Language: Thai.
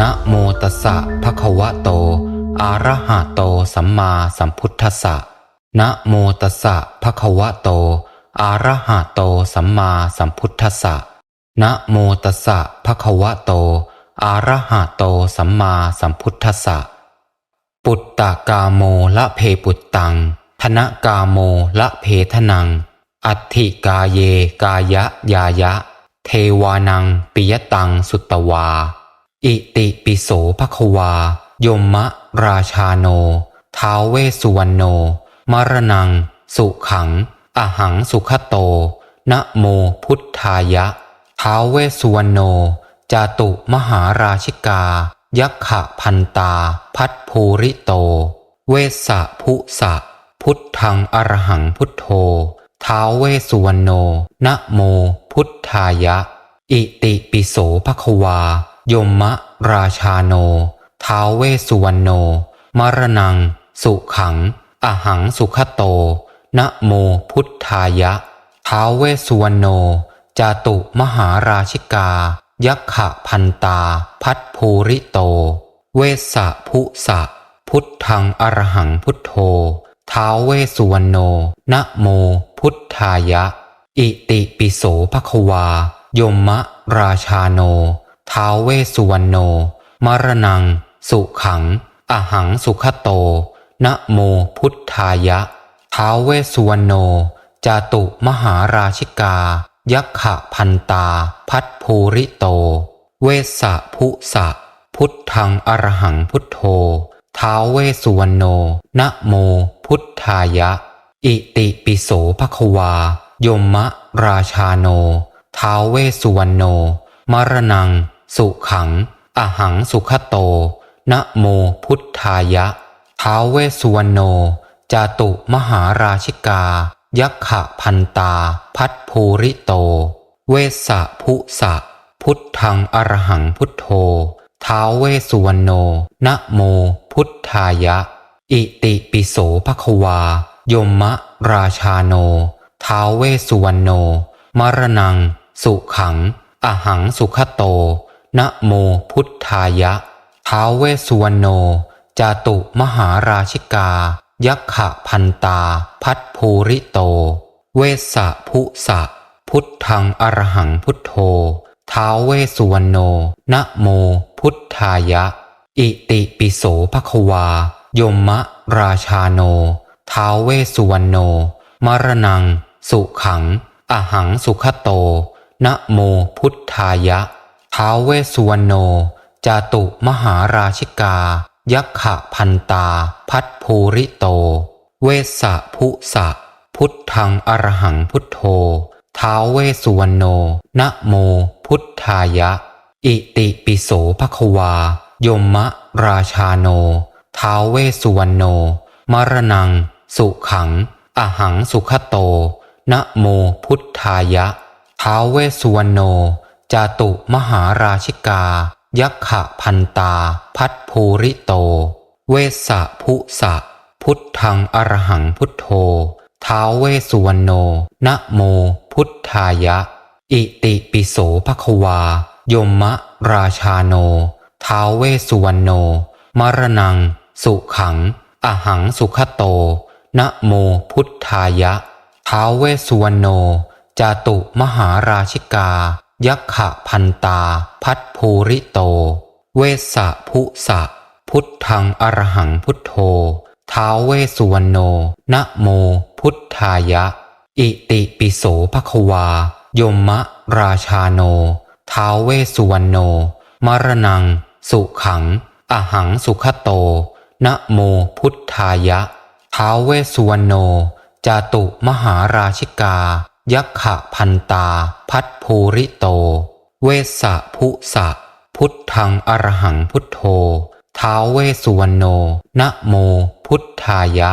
นะโมตัสสะภะคะวะโต อะระหะโตสัมมาสัมพุทธัสสะนะโมตัสสะภะคะวะโต อะระหะโตสัมมาสัมพุทธัสสะนะโมตัสสะภะคะวะโต อะระหะโตสัมมาสัมพุทธัสสะ ปุตตะกาโมละเพปุตตัง ธนกาโมละเพทนัง อัตถิกาเยกายะยายะ เทวานังปิยตังสุตตวา อิติปิโสภควายมมะราชาโน ท้าวเวสุวรรณโน มรณัง สุขัง อหังสุขโต นะโมพุทธายะ ท้าวเวสุวรรณโน จาตุมหาราชิกา ยักขะพันตา พัทภูริโต เวสสะพุสะ พุทธังอรหังพุทโธ ท้าวเวสสุวรรณโน นะโมพุทธายะ อิติปิโสภควา ยมมะราชาโน ท้าวเวสุวรรณโน มรณัง สุขัง อหังสุขโต นะโมพุทธายะ ท้าวเวสุวรรณโน จาตุมหาราชิกา ยักขะพันตา พัทภูริโต เวสสะพุสะ พุทธังอรหังพุทโธ ท้าวเวสุวรรณโน นะโมพุทธายะ อิติปิโสภควา ยมมะราชาโน ท้าวเวสุวรรณโน มรณัง สุขัง อหังสุขโต นะโมพุทธายะ ท้าวเวสุวรรณโน จาตุมหาราชิกา ยักขะพันตา พัทภูริโต เวสสะพุสะ พุทธังอรหังพุทโธ ท้าวเวสุวรรณโน นะโมพุทธายะ อิติปิโสภควา ยมมะราชาโน ท้าวเวสสุวรรณโน มรณัง สุขัง อหังสุขโต นะโมพุทธายะ ท้าวเวสสุวรรณโน จาตุมหาราชิกา ยักขะพันตา พัทภูริโต เวสสะพุสะ พุทธังอรหังพุทโธ ท้าวเวสสุวรรณโน นะโมพุทธายะ อิติปิโสภควา ยมมะราชาโน ท้าวเวสสุวรรณโน มรณัง สุขัง อหังสุขโต นะโมพุทธายะ ท้าวเวสสุวรรณโน จาตุมหาราชิกา ยักขะพันตา พัทภูริโต เวสสะพุสะ พุทธังอรหังพุทโธ ท้าวเวสสุวรรณโน นะโมพุทธายะ อิติปิโสภควา ยมมะราชาโน ท้าวเวสสุวรรณโน มรณัง สุขัง อหังสุขโต นะโมพุทธายะ ท้าวเวสุวรรณโน จาตุมหาราชิกา ยักขะพันตา พัทภูริโต เวสสะพุสะ พุทธังอรหังพุทโธ ท้าวเวสุวรรณโน นะโมพุทธายะ อิติปิโสภควา ยมมะราชาโน ท้าวเวสุวรรณโน มรณัง สุขัง อหังสุขโต นะโมพุทธายะ ท้าวเวสุวรรณโน จาตุมหาราชิกา ยักขะพันตา พัทภูริโต เวสสะพุสะ พุทธังอรหังพุทโธ ท้าวเวสุวรรณโน นะโม พุทธายะ อิติปิโสภควายมมะราชาโน ท้าวเวสุวรรณโน มรณัง สุขัง อหังสุขโต นะโมพุทธายะ ท้าวเวสสุวรรณโน จาตุมหาราชิกา ยักขะพันตา พัทภูริโต เวสสะพุสะ พุทธังอรหังพุทโธ ท้าวเวสุวรรณโนนะโม พุทธายะ อิติปิโสภควายมมะราชาโน ท้าวเวสุวรรณโน มรณัง สุขัง อหังสุขโต นะโมพุทธายะ ท้าวเวสุวรรณโน จตุมหาราชิกา ยักขะพันตา พัทภูริโต เวสสะพุสะ พุทธังอรหังพุทโธ ท้าวเวสสุวรรณโนนะโมพุทธายะ